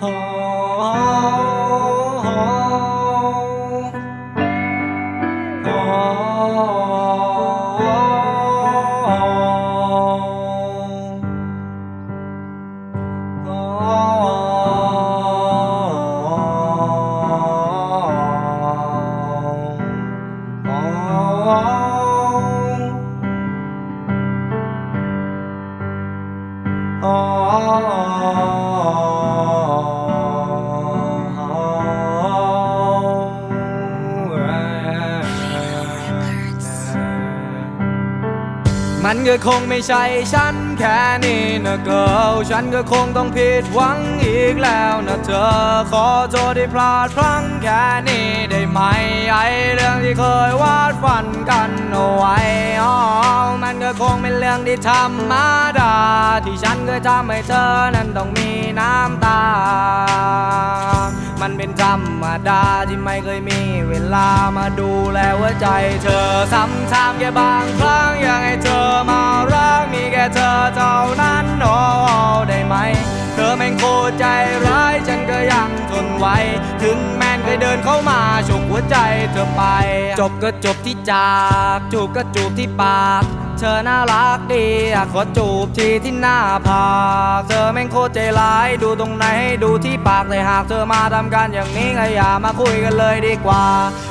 โอ้โมันก็คงไม่ใช่ฉันแค่นี้นะเกิลฉันก็คงต้องผิดหวังอีกแล้วนะเธอ ขอโทษที่พลาดพลั้งแค่นี้ได้ไหมไอเรื่องที่เคยวาดฝันกันเอาไว้อ๋อมันก็คงเป็นเรื่องที่ธรรมดา ที่ฉันเคยทำให้เธอนั้นต้องมีน้ำตา มันเป็นธรรมดาที่ไม่เคยมีเวลามาดูแลหัวใจเธอซ้ำๆแค่บางครั้ง ใจร้ายฉันก็ยังทนไหวถึงแมนเคยเดินเข้ามาฉกหัวใจเธอไป จบก็จบที่จาก จูบก็จูบที่ปาก เธอน่ารักดีขอจูบทีที่หน้าผากเธอแม่งโคตรใจร้ายดูตรงไหนดูที่ปากแต่หากเธอมาทำกันอย่างนี้ก็อย่ามาคุยกันเลยดีกว่า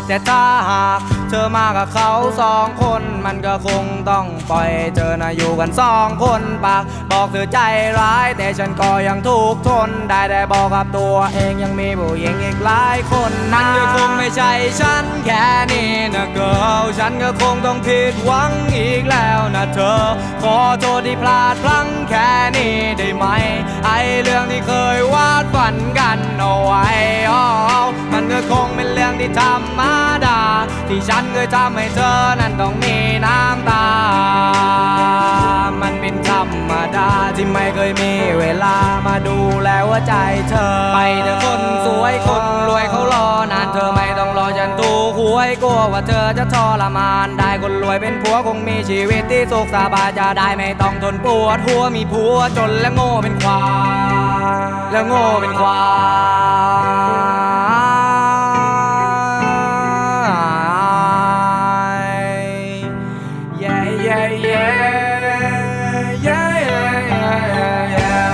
แต่ถ้าหากเธอมากับเขาสองคนมันก็คงต้องปล่อยเธอนะอยู่กันสองคนปากบอกเธอใจร้าย แต่ฉันก็ยังทุกข์ทนได้แต่บอกกับตัวเองยังมีผู้หญิงอีกหลายคนนั่นก็คง ไม่ใช่ฉันแค่นี้นะเกิลฉันก็คงต้องผิดหวังอีกแล้วนะเธอ ขอโทษที่พลาดพลั้งแค่นี้ได้ไหม ไอเรื่องที่เคยวาดฝันกันเอาไว้อ๋อมันก็คงเป็นเรื่องที่ธรรมดา ที่ฉันเคยทำให้เธอนั้นต้องมีน้ำตา ยกลัวว่าเธอจะทรมาน ได้คนรวยเป็นผัวคงมีชีวิตที่สุขสบายจะได้ไม่ต้องทนปวดหัวมีผัวจนและโง่เป็นควายและโง่เป็นควาย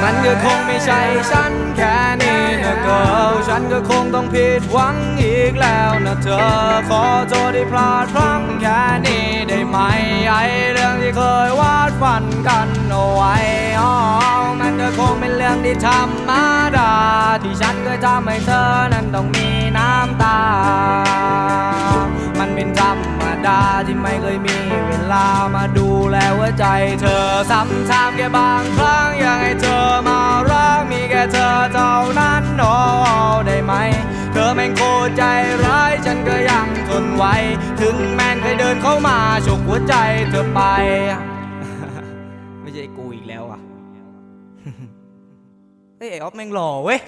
มันก็คงไม่ใช่ฉันแค่นี้นะเกิลฉันก็คงต้องผิดหวังอีกแล้วนะเธอ ขอโทษที่พลาดพลั้งแค่นี้ได้ไหมไอเรื่องที่เคยวาดฝันกันเอาไว้อ๋อมันก็คงเป็นเรื่องที่ธรรมดา ที่ฉันเคยทำให้เธอนั้นต้องมีน้ำตา มันเป็นธรรมดาที่ไม่เคยมีเวลามาดูแลหัวใจเธอซ้ำๆแค่บางครั้งอยากให้เธอ แม่งโคใจร้ายฉันก็ยังทนไหวถึงแม่งเคยเดินเข้ามาฉกหัวใจเธอไป ไม่ใช่กูอีกแล้วอะเฮ้ยไอออฟแม่งหล่อเว้ย